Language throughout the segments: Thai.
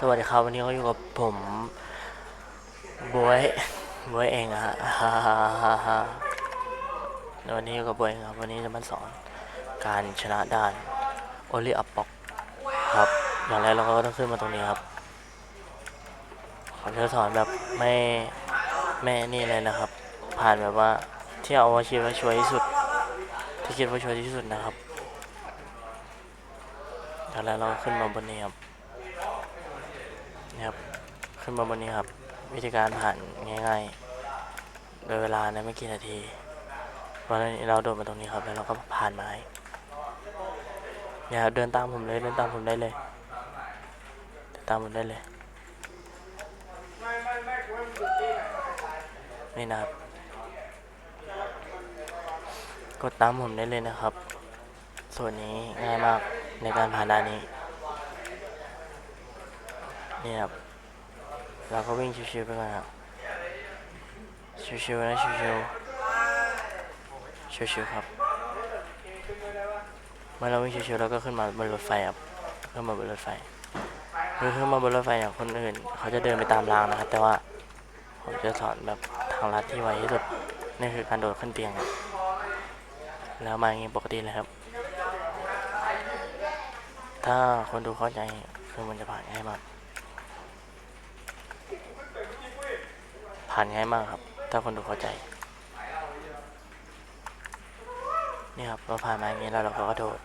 สวัสดีครับวันนี้ก็อยู่กับผมบวยบวยเองอะฮะฮ่าฮ่าฮ่าวันนี้อยู่กับบวยเองครับ วันนี้จะมาสอนการชนะด่านโอลิอัปปอกครับ อย่างแรกเราก็ต้องขึ้นมาตรงนี้ครับผมจะสอนแบบไม่ไม่นี่เลยนะครับ ผ่านแบบว่าที่เอาว่าคิดว่าช่วยที่สุด ที่คิดว่าช่วยที่สุดนะครับอย่างแรกเราขึ้นมาบนนี้ครับ นะครับขึ้นมาบนนี้ครับ วิธีการผ่านง่ายๆ โดยเวลาในไม่กี่นาทีเพราะนั้เราโดดมาตรงนี้ครับ แล้วเราก็ผ่านไม้เนี่ยเดินตามผมเลยเดินตามผมได้เลยเดินตามผมได้เลยนี่นะครับกดตามผมได้เลยนะครับ ส่วนนี้ง่ายมากในการผ่านด่านนี้ นี่ครับเราก็วิ่งชิวๆไปก่อนครับชิวๆนะชิวๆชิวๆครับเมื่อเราวิ่งชิวๆเราก็ขึ้นมาบนรถไฟครับขึ้นมาบนรถไฟคือขึ้นมาบนรถไฟอย่างคนอื่น เขาจะเดินไปตามรางนะครับ แต่ว่าผมจะสอนแบบทางลัดที่ไวที่สุดนี่คือการโดดขึ้นเตียงครับแล้วมาอย่างนี้ปกติเลยครับ ถ้าคนดูเข้าใจคือมันจะผ่านง่ายมาก ผ่านง่ายมากครับ ถ้าคนดูเข้าใจ นี่ครับเราผ่านมาอย่างนี้แล้วเราก็กระโดด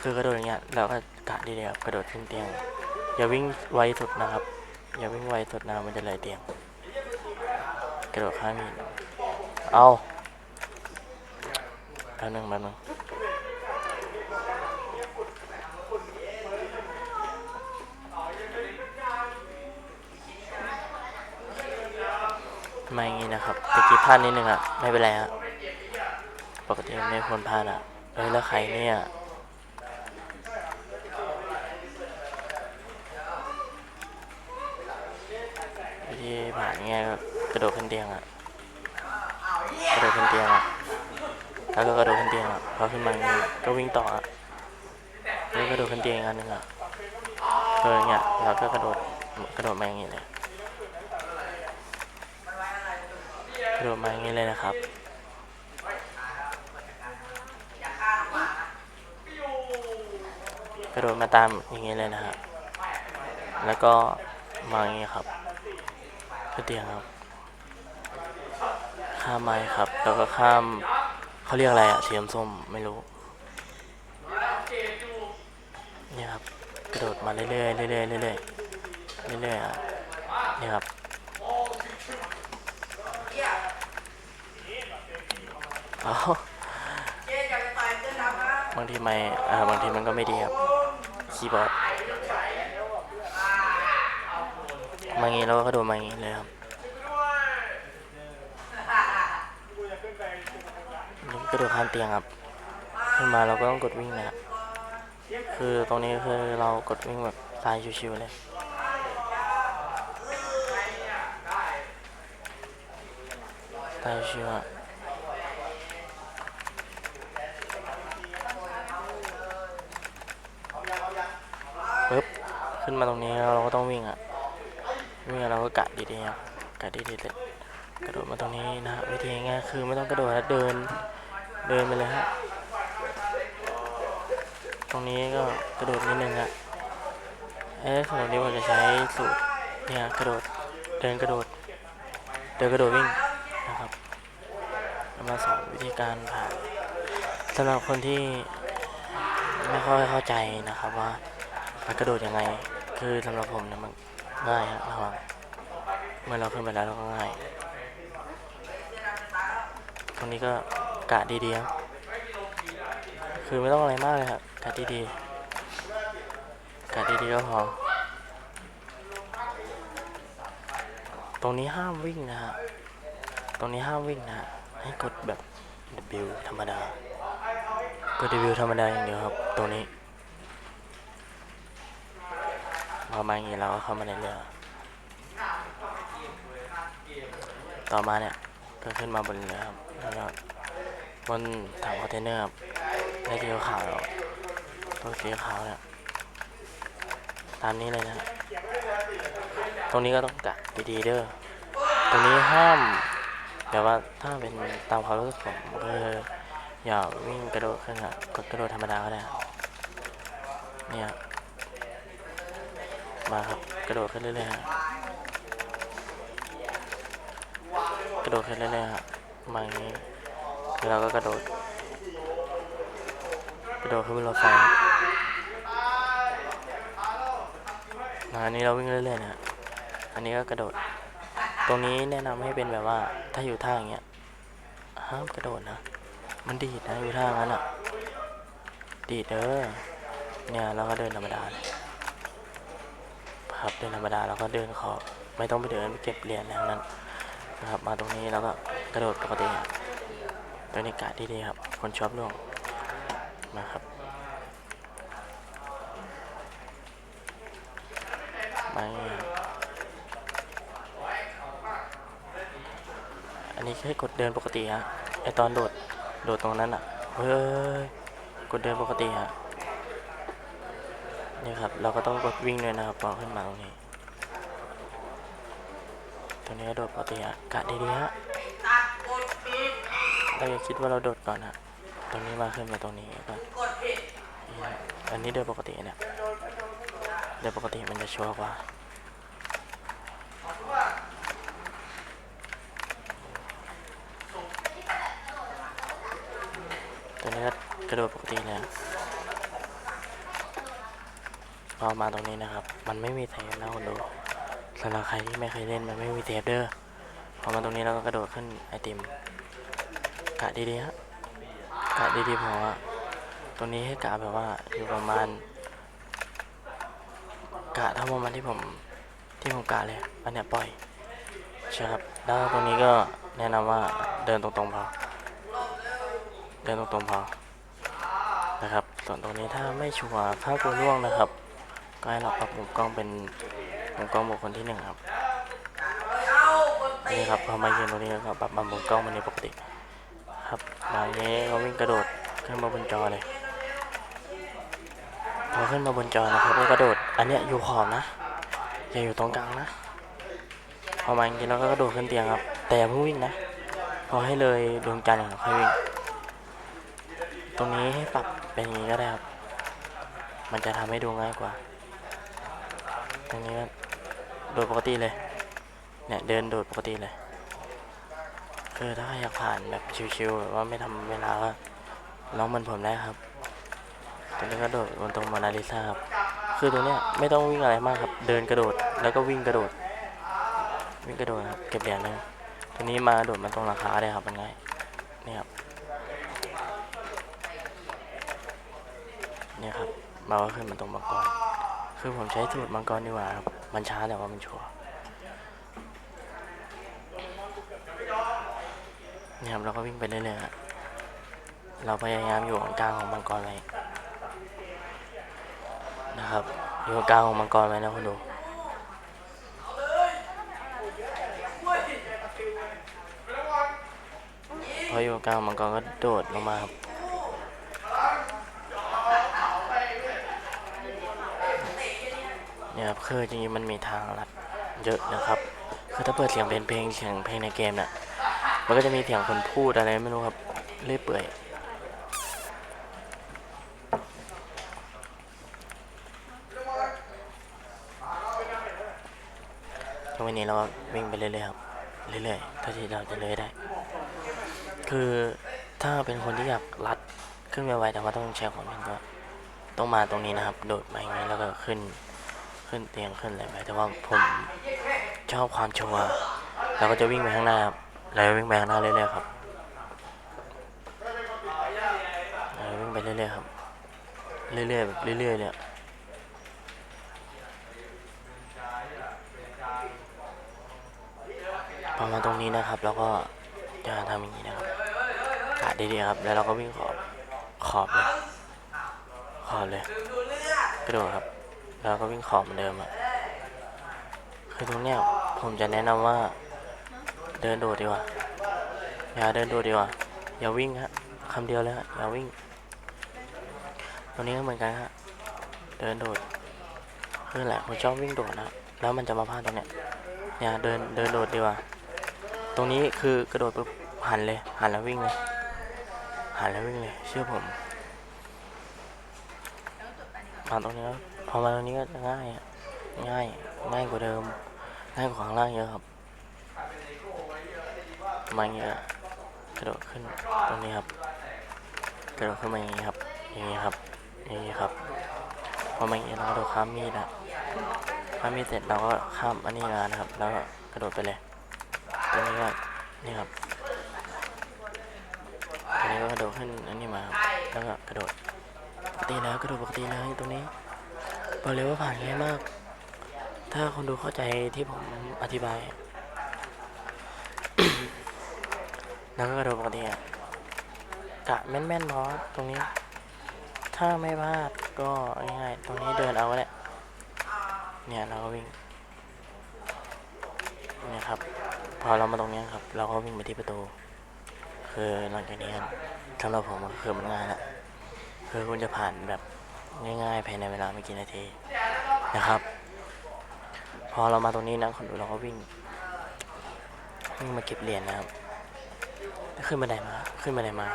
คือกระโดดอย่างเงี้ยเราก็กะดีเลยครับกระโดดขึ้นเตียง อย่าวิ่งไวสุดนะครับ อย่าวิ่งไวสุดนะมันจะเลยเตียง กระโดดข้ามหินเอาแป๊บนึงแป๊บนึง มาอย่างนี้นะครับตะกี้พลาดนิดนึงอะไม่เป็นไรฮะปกติไม่ควรพลาดอะเฮ้ยแล้วใครเนี่ยวิธีผ่านง่ายกระโดดขึ้นเตียงอะกระโดดขึ้นเตียงอะแล้วก็กระโดดขึ้นเตียงอะพอขึ้นมางี้ก็วิ่งต่ออะแล้วกระโดดขึ้นเตียงอีกอันหนึ่งอะเออเนี่ยแล้วก็กระโดดกระโดดมาอย่างนี้เลย กระ โดดมาอย่างนี้เลยนะครับกระโดดมาตามอย่างนี้เลยนะฮะ แล้วก็มาอย่างนี้ครับขึ้นเตียงครับ ข้ามไม้ครับ แล้วก็ข้ามเขาเรียกอะไรอะเสียมส้มไม่รู้ นี่ครับ กระโดดมาเรื่อยๆเรื่อยๆเรื่อยๆเรื่อยๆอะนี่ครับ อ๋อบางทีไม่อ่าบางทีมันก็ไม่ดีครับคีย์บอร์ดมาอย่างงี้แล้วก็กระโดดมางงี้เลยครับนี่กระโดดข้ามเตียงครับ ขึ้นมาเราก็ต้องกดวิ่งนะครับคือตรงนี้คือเรากดวิ่งแบบสายชิวๆเลยสายชิวๆอะปึ๊บ ขึ้นมาตรงนี้เราก็ต้องวิ่งอะวิ่งเราก็กะดีๆครับกะดีๆเลยกระโดดมาตรงนี้นะวิธีง่ายคือไม่ต้องกระโดดเดินเดินไปเลยฮะตรงนี้ก็กระโดดนิดนึงฮะเอ้สำหรับนี้ผมจะใช้สูตรเนี่ยกระโดดเดินกระโดดเดินกระโดดวิ่งนะครับมาสอนวิธีการผ่านสำหรับคนที่ไม่ค่อยเข้าใจนะครับว่ามันกระโดดยังไง คือสำหรับผมเนี่ยมันง่ายฮะระวังเมื่อเราขึ้นไปแล้วเราก็ง่าย ตรงนี้ก็กะดีๆครับคือไม่ต้องอะไรมากเลยครับกะดีๆกะดีๆก็พอตรงนี้ห้ามวิ่งนะฮะ ตรงนี้ห้ามวิ่งนะฮะให้กดแบบ W ธรรมดา กด W ธรรมดาอย่างเดียวครับ ตรงนี้ พอมาอย่างนี้เราก็เข้ามาในเรือ ต่อมาเนี่ยก็ขึ้นมาบนเรือครับแล้วก็บนถังคอนเทนเนอร์ครับได้สีขาวแล้วตัวสีขาวเนี่ยตามนี้เลยนะ ตรงนี้ก็ต้องกะดีๆเด้อ ตรงนี้ห้ามแบบว่าถ้าเป็นตามความรู้สึกผมก็คืออย่าวิ่งกระโดดขึ้นอะกดกระโดดธรรมดาก็ได้ เนี่ย มาครับ กระโดดขึ้นเรื่อยๆฮะกระโดดขึ้นเรื่อยๆฮะมาอย่างนี้แล้วเราก็กระโดด กระโดดขึ้นบนรถไฟมาอันนี้เราวิ่งเรื่อยๆนะอันนี้ก็กระโดด ตรงนี้แนะนำให้เป็นแบบว่า ถ้าอยู่ท่าอย่างเงี้ยห้ามกระโดดนะ มันดีดนะอยู่ท่างั้นอะ ดีดเด้อเนี่ยเราก็เดินธรรมดาเลย ครับเดินธรรมดาแล้วก็เดินขอบไม่ต้องไปเดินไปเก็บเหรียญอะไรทั้งนั้นนะครับมาตรงนี้แล้วก็กระโดดปกติอะตรงนี้กาดดีๆครับ คนชอบล่วงมาครับมาอย่างงี้ครับอันนี้แค่กดเดินปกติฮะไอตอนโดดโดดตรงนั้นอะเฮ้ยกดเดินปกติฮะ นี่ครับ เราก็ต้องกดวิ่งด้วยนะครับพอขึ้นมาตรงนี้ ตรงนี้ก็โดดปกติฮะกะดีๆฮะเราอย่าคิดว่าเราโดดก่อนฮะตรงนี้มาขึ้นมาตรงนี้ก็อันนี้เดินปกติเนี่ยเดินปกติมันจะชัวร์กว่าตอนนี้ก็กระโดดปกติเลย พอมาตรงนี้นะครับ มันไม่มีเทปนะคนดูสำหรับใครที่ไม่เคยเล่นมันไม่มีเทปเด้อพอมาตรงนี้เราก็กระโดดขึ้นไอติมกะดีๆฮะกะดีๆพออะตรงนี้ให้กะแบบว่าอยู่ประมาณกะเท่าประมาณที่ผมที่ผมกะเลยอันเนี้ยปล่อยใช่ครับแล้วตรงนี้ก็แนะนำว่าเดินตรงๆพอเดินตรงๆพอนะครับส่วนตรงนี้ถ้าไม่ชัวร์ถ้ากลัวล่วงนะครับ ก็ให้เราปรับมุมกล้องเป็นมุมกล้องบุคคลที่หนึ่งครับนี่ครับพอมายืนตรงนี้ก็ปรับมุมกล้องมันในปกติครับมาอย่างนี้ก็วิ่งกระโดดขึ้นมาบนจอเลยพอขึ้นมาบนจอนะครับก็กระโดด อันเนี้ยอยู่ขอบนะอย่าอยู่ตรงกลางนะ พอมาอย่างนี้เราก็กระโดดขึ้นเตียงครับ แต่เพิ่งวิ่งนะ พอให้เลยดวงจันทร์ก่อนค่อยวิ่ง ตรงนี้ให้ปรับเป็นอย่างนี้ก็ได้ครับ มันจะทำให้ดูง่ายกว่า ตรงนี้ก็โดดปกติเลย เนี่ยเดินโดดปกติเลย คือถ้าอยากผ่านแบบชิวๆแบบว่าไม่ทำเวลาก็ลองมันผมได้ครับตรงนี้ก็โดดบนตรงมานาลิซาครับ คือตรงเนี้ยไม่ต้องวิ่งอะไรมากครับ เดินกระโดดแล้วก็วิ่งกระโดด วิ่งกระโดดครับ เก็บเหรียญเลยตรงนี้มาโดดมาตรงราคาได้ครับมันง่ายนี่ครับเนี่ยครับ มาว่าขึ้นมาตรงมังกร คือผมใช้สูตรมังกรดีกว่าครับ มันช้าแต่ว่ามันชัวร์เนี่ยครับเราก็วิ่งไปเรื่อยๆครับเราพยายามอยู่ตรงกลางของมังกรไว้นะครับ อยู่กลางของมังกรไว้นะคุณดูพออยู่กลางมังกรก็โดดลงมาครับ เนี่ยครับคือจริงๆมันมีทางลัดเยอะนะครับ คือถ้าเปิดเสียงเป็นเพลงเสียงเพลงในเกมน่ะมันก็จะมีเสียงคนพูดอะไรไม่รู้ครับเรื่อยเปื่อยตรงนี้เราวิ่งไปเรื่อยๆครับเรื่อยๆเท่าที่เราจะเลยได้ คือถ้าเป็นคนที่อยากรัดขึ้นไวๆแต่ว่าต้องใช้ความเร็วก็ต้องมาตรงนี้นะครับ โดดมาอย่างนี้แล้วก็ขึ้น ขึ้นเตียงขึ้นอะไรไปแต่ว่าผมชอบความชัวร์เราก็จะวิ่งไปข้างหน้าครับเราวิ่งไปข้างหน้าเรื่อยๆครับเราวิ่งไปเรื่อยๆครับ เรื่อยๆแบบเรื่อยๆเลยอะพอมาตรงนี้นะครับแล้วก็จะทำอย่างนี้นะครับกาดดีๆครับ แล้วเราก็วิ่งขอบขอบเลยขอบเลยกระโดดครับ แล้วก็วิ่งขอบเหมือนเดิมอะคือตรงเนี้ยผมจะแนะนำว่า เดินโดดดีกว่า อย่าเดินโดดดีกว่า อย่าวิ่งฮะคำเดียวเลยฮะอย่าวิ่ง ตรงนี้ก็เหมือนกันฮะ เดินโดดคือแหละผมชอบวิ่งโดดนะแล้วมันจะมาพลาดตรงเนี้ยเนี่ยเดินเดินโดดดีกว่า ตรงนี้คือกระโดดปุ๊บหันเลย หันแล้ววิ่งเลยหันแล้ววิ่งเลยเชื่อผมมาตรงนี้แล้ว พอมาตรงนี้ก็ง่ายอะง่ายง่ายกว่าเดิม ง่ายกว่าข้างล่างเยอะครับมาอย่างเงี้ยกระโดดขึ้นตรงนี้ครับกระโดดขึ้นมาอย่างนี้ครับอย่างนี้ครับอย่างนี้ครับพอมาอย่างนี้เราก็โดดข้ามมีดนะข้ามมีดเสร็จเราก็ข้ามอันนี้มานะครับ แล้วก็กระโดดไปเลยตรงนี้ก็นี่ครับตรงนี้ก็กระโดดขึ้นอันนี้มาครับแล้วก็กระโดดปกติแล้วกระโดดปกติเลยตรงนี้ บอกเลยว่าผ่านง่ายมาก ถ้าคนดูเข้าใจที่ผมอธิบายแล้วก็กระโดดปกติอะกะแม่นๆเนาะตรงนี้ ถ้าไม่พลาดก็ง่ายๆตรงนี้เดินเอาก็ได้เนี่ยเราก็วิ่งเนี่ยครับ พอเรามาตรงนี้ครับ เราก็วิ่งไปที่ประตู คือหลังจากนี้ครับสำหรับผมคือมันง่ายละคือคุณจะผ่านแบบ ง่ายๆภายในเวลาไม่กี่นาทีนะครับ พอเรามาตรงนี้นะคนดูเราก็วิ่งวิ่งมาเก็บเหรียญนะครับขึ้นบันไดมาขึ้นบันไดมา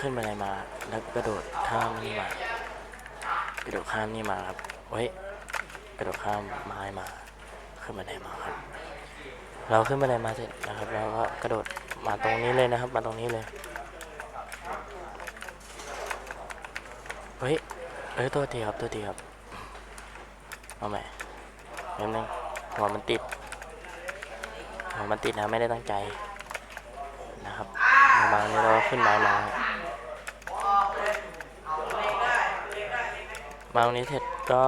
ขึ้นบันไดมาแล้วกระโดดข้ามนี่มากระโดดข้ามนี่มาครับเฮ้ยกระโดดข้ามไม้มา ขึ้นบันไดมาครับ เราขึ้นบันไดมาเสร็จนะครับแล้วก็กระโดดมาตรงนี้เลยนะครับ มาตรงนี้เลย เฮ้ย เอ้ยตัวทีครับตัวทีครับ เอาใหม่นิดนึงหัวมันติดหัวมันติดนะไม่ได้ตั้งใจนะครับบางนี้เราขึ้นไม้มาบมาตรงนี้เสร็จก็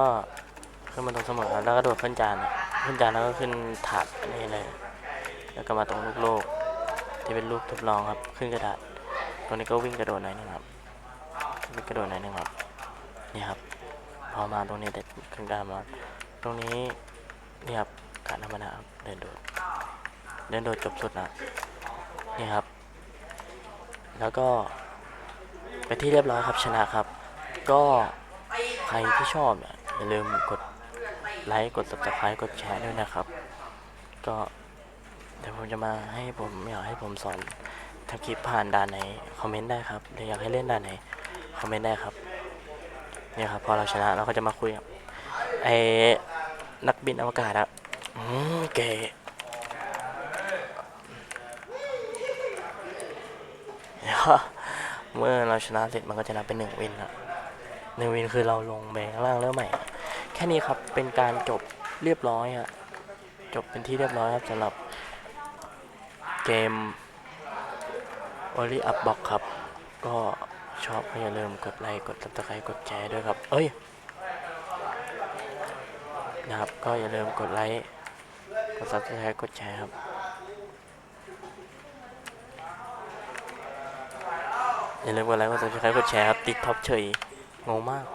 ขึ้นมาตรงเสมอแล้วก็โดดขึ้นจานขึ้นจานแล้วก็ขึ้นถาดนนี้เลย แล้วก็มาตรงลูกโลก ที่เป็นลูกทดลองครับ ขึ้นกระดาษตรงนี้ก็วิ่งกระโดดหน่อยหนึงครับวิ่งกระโดดหน่อยหนึงครับ นี่ครับพอมาตรงนี้แต่ขึ้นกระดามาตรงนี้นี่ครับการธรรมดาเดินโดด เดินโดดจบสุดนะนี่ครับ แล้วก็ไปที่เรียบร้อยครับชนะครับ ก็ใครที่ชอบเนี่ยอย่าลืมกดไลค์กด subscribe กดแชร์ด้วยนะครับ ก็เดี๋ยวผมจะมาให้ผมอยากให้ผมสอนทำคลิปผ่านด่านไหนคอมเมนต์ได้ครับหรืออยากให้เล่นด่านไหนคอมเมนต์ได้ครับ เนี่ยครับพอเราชนะเราก็จะมาคุยกับไอ้นักบินอวกาศอะอืมเก๋เมื่อเราชนะเสร็จมันก็จะนับเป็นหนึ่งวินครับหนึ่งวินคือเราลงไปข้างล่างเริ่มใหม่ แค่นี้ครับเป็นการจบเรียบร้อยอะจบเป็นที่เรียบร้อยครับสำหรับเกม o l y Up Box ครับ ก็ ชอบก็อย่าลืมกดไลค์กดติดตามกดแชร์ด้วยครับ เอ้ยนะครับ ก็อย่าลืมกดไลค์กดซับสไครต์กดแชร์ครับอย่าลืมกดไลค์กดซับสไครต์กดแชร์ครับติดท็อปเฉยงงมาก